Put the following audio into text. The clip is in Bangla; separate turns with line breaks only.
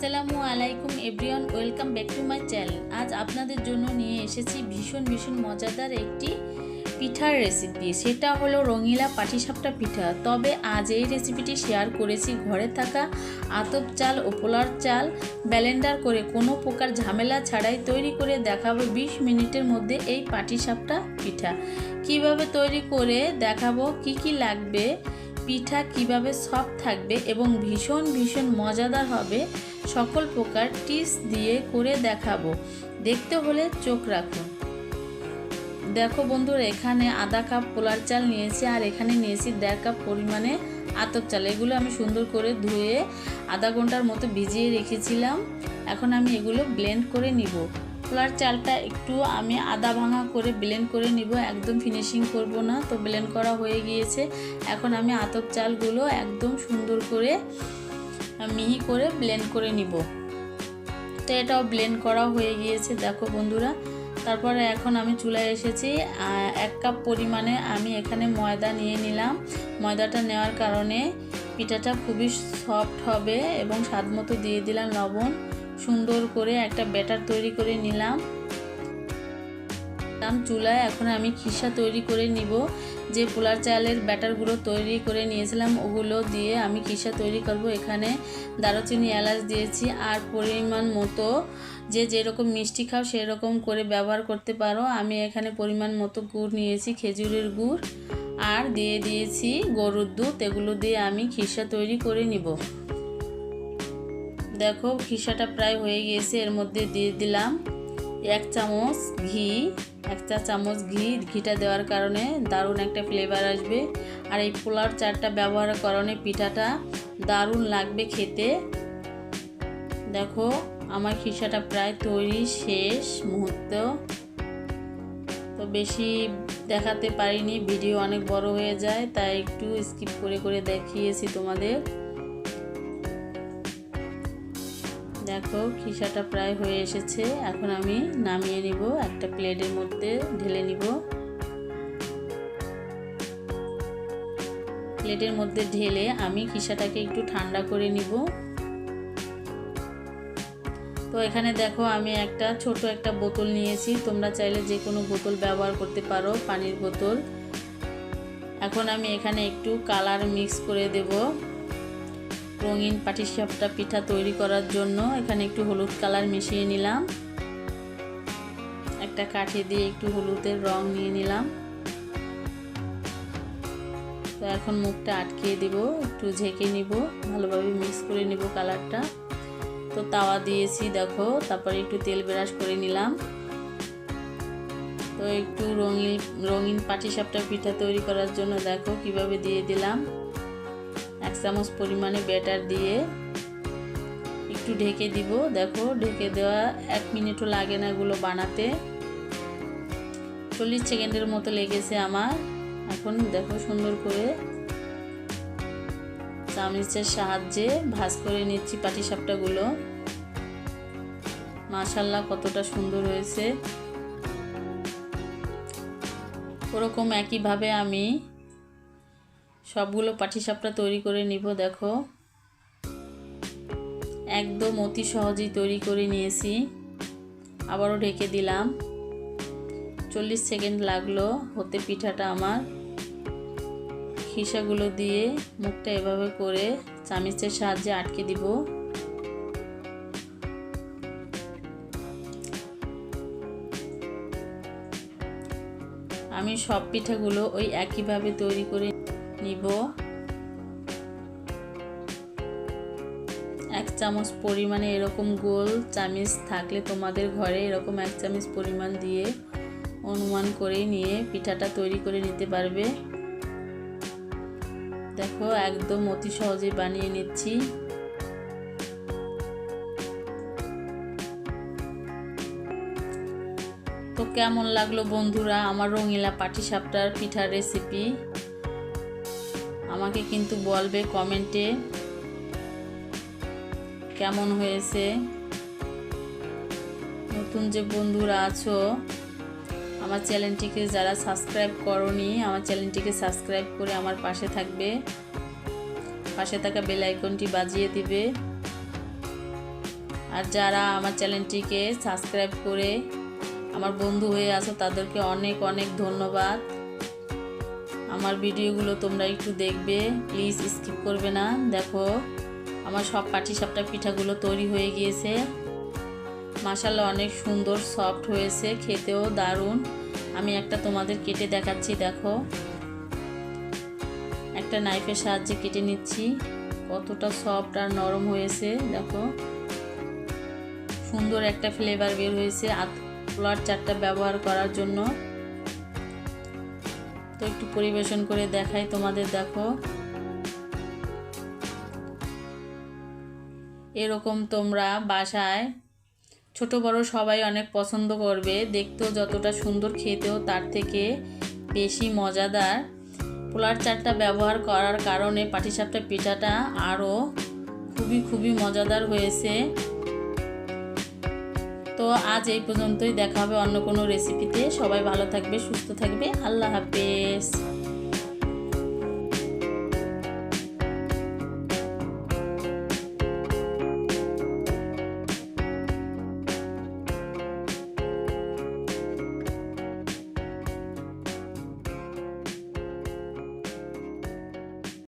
আসসালামু আলাইকুম everyone, welcome back to my channel. আজ আপনাদের জন্য নিয়ে এসেছি ভীষণ ভীষণ মজাদার একটি পিঠার রেসিপি সেটা হলো রঙিলা পাটিসাপটা পিঠা। তবে আজ এই রেসিপিটি শেয়ার করেছি ঘরে থাকা আতপ চাল ও পোলার চাল ব্যালেন্ডার করে। কোনো প্রকার ঝামেলা ছাড়াই তৈরি করে দেখাবো বিশ মিনিটের মধ্যে এই পাটিসাপটা পিঠা। কীভাবে তৈরি করে দেখাবো, কি কি লাগবে পিঠা কীভাবে সফট থাকবে এবং ভীষণ ভীষণ মজাদার হবে, সকল প্রকার টিপস দিয়ে করে দেখাবো। দেখতে হলে চোখ রাখুন। দেখো বন্ধুরা, এখানে আধা কাপ পোলার চাল নিয়েছি আর এখানে নিয়েছি দেড় কাপ পরিমাণে আতপ চাল। এগুলো আমি সুন্দর করে ধুয়ে আধা ঘণ্টার মতো ভিজিয়ে রেখেছিলাম। এখন আমি এগুলো ব্লেন্ড করে নিব। পোলার চালটা একটু আমি আদা ভাঙা করে ব্লেন্ড করে নিব। একদম ফিনিশিং করব না, তো ব্লেন্ড করা হয়ে গিয়েছে। এখন আমি আতপ চালগুলো একদম সুন্দর করে মিহি করে ব্লেন্ড করে নিব। তো এটাও ব্লেন্ড করা হয়ে গিয়েছে, দেখো বন্ধুরা। তারপরে এখন আমি চুলায় এসেছি। এক কাপ পরিমাণে আমি এখানে ময়দা নিয়ে নিলাম। ময়দাটা নেওয়ার কারণে পিঠাটা খুবই সফট হবে এবং স্বাদ মতো দিয়ে দিলাম লবণ। সুন্দর করে একটা ব্যাটার তৈরি করে নিলাম। চুলায়, এখন আমি খিসা তৈরি করে নিব। যে পোলার চালের ব্যাটারগুলো তৈরি করে নিয়েছিলাম, ওগুলো দিয়ে আমি খিসা তৈরি করব। এখানে দারুচিনি এলাচ দিয়েছি, আর পরিমাণ মতো যে যেরকম মিষ্টি খাও সেরকম করে ব্যবহার করতে পারো। আমি এখানে পরিমাণ মতো গুড় নিয়েছি, খেজুরের গুড়, আর দিয়ে দিয়েছি গরুর দুধ। এগুলো দিয়ে আমি খিসা তৈরি করে নিব। দেখো, খিসাটা প্রায় হয়ে গিয়েছে, এর মধ্যে দিয়ে দিলাম এক চামচ ঘি, এক চা চামচ ঘি। ঘিটা দেওয়ার কারণে দারুণ একটা ফ্লেভার আসবে। আর এই পোলার চারটা ব্যবহারের কারণে পিঠাটা দারুণ লাগবে খেতে। দেখো, আমার খিসাটা প্রায় তৈরি শেষ মুহূর্ত। তো বেশি দেখাতে পারিনি, ভিডিও অনেক বড় হয়ে যায়, তাই একটু স্কিপ করে করে দেখিয়েছি তোমাদের। দেখো খিসাটা প্রায় হয়ে এসেছে। এখন আমি নামিয়ে নিব, একটা প্লেটের মধ্যে ঢেলে নিব। প্লেটের মধ্যে ঢেলে আমি খিসাটাকে একটু ঠান্ডা করে নিব। তো এখানে দেখো আমি একটা ছোট একটা বোতল নিয়েছি। তোমরা চাইলে যে কোনো বোতল ব্যবহার করতে পারো, পানির বোতল। এখন আমি এখানে একটু কালার মিক্স করে দেবো। রঙিন পাটিসাপটা পিঠা তৈরি করার জন্য এখানে একটু হলুদ কালার মিশিয়ে নিলাম। একটা কাঠি দিয়ে একটু হলুদের রং নিয়ে নিলাম। তো এখন মুখটা আটকিয়ে দেব, একটু ঝেঁকে নিব, ভালোভাবে মিক্স করে নিব কালারটা। তো তাওয়া দিয়েছি, দেখো, তারপরে একটু তেল ব্রাশ করে নিলাম। তো একটু রঙিন রঙিন পাটিসাপটা পিঠা তৈরি করার জন্য দেখো কীভাবে দিয়ে দিলাম। চামচ পরিমাণে ব্যাটার দিয়ে একটু ঢেকে দিব। দেখো, ঢেকে দেওয়া এক মিনিটও লাগে না এগুলো বানাতে। চল্লিশ সেকেন্ডের মতো লেগেছে আমার। এখন দেখো সুন্দর করে চামচের সাহায্যে ভাজ করে নিচ্ছি পাটিসাপটাগুলো মাশাল্লাহ, কতটা সুন্দর হয়েছে। ওরকম একইভাবে আমি সবগুলো পাটিসাপটা তৈরি করে নিব, দেখো। একদম অতি সহজেই তৈরি করে নিয়েছি। আবারও ঢেকে দিলাম। চল্লিশ সেকেন্ড লাগল হতে পিঠাটা আমার। খিসাগুলো দিয়ে মুখটা এভাবে করে চামিচের সাহায্যে আটকে দিব। আমি সব পিঠাগুলো ওই একইভাবে তৈরি করে নিব। এক চামচ পরিমাণে এরকম গোল চামিচ থাকলে তোমাদের ঘরে এরকম এক চামচ পরিমাণ দিয়ে অনুমান করে নিয়ে পিঠাটা তৈরি করে নিতে পারবে। দেখো, একদম অতি সহজে বানিয়ে নিচ্ছি। তো কেমন লাগল বন্ধুরা আমার রঙিলা পাটিসাপটার পিঠার রেসিপি আমাকে কিন্তু বলবে কমেন্টে কেমন হয়েছে। নতুন যে বন্ধুরা আছো, আমার চ্যানেলটিকে যারা সাবস্ক্রাইব করনি, আমার চ্যানেলটিকে সাবস্ক্রাইব করে আমার পাশে থাকবে। পাশে থাকা বেল আইকনটি বাজিয়ে দিবে। আর যারা আমার চ্যানেলটিকে সাবস্ক্রাইব করে আমার বন্ধু হয়ে আছো, তাদেরকে অনেক অনেক ধন্যবাদ। আমার ভিডিওগুলো তোমরা একটু দেখবে প্লিজ স্কিপ করবে না। দেখো, আমার সব পাটিসাপটা পিঠাগুলো তৈরি হয়ে গিয়েছে। মাসাল্লা অনেক সুন্দর সফট হয়েছে, খেতেও দারুণ। আমি একটা তোমাদের কেটে দেখাচ্ছি, দেখো। একটা নাইফের সাহায্যে কেটে নিচ্ছি। কতটা সফট আর নরম হয়েছে, দেখো। সুন্দর একটা ফ্লেভার বের হয়েছে পোলার চারটা ব্যবহার করার জন্য। তো একটু পরিবেশন করে দেখাই তোমাদের, দেখো। এরকম তোমরা বাসায়, ছোট বড় সবাই অনেক পছন্দ করবে। দেখতেও যতটা সুন্দর, খেতেও তার থেকে বেশি মজাদার। পোলার চারটা ব্যবহার করার কারণে পাটিসাপটা পিঠাটা আরও খুবই খুবই মজাদার হয়েছে। তো আজ এই পর্যন্তই। দেখা হবে অন্য কোনো রেসিপিতে সবাই ভালো থাকবে, সুস্থ থাকবে। আল্লাহ হাফেজ।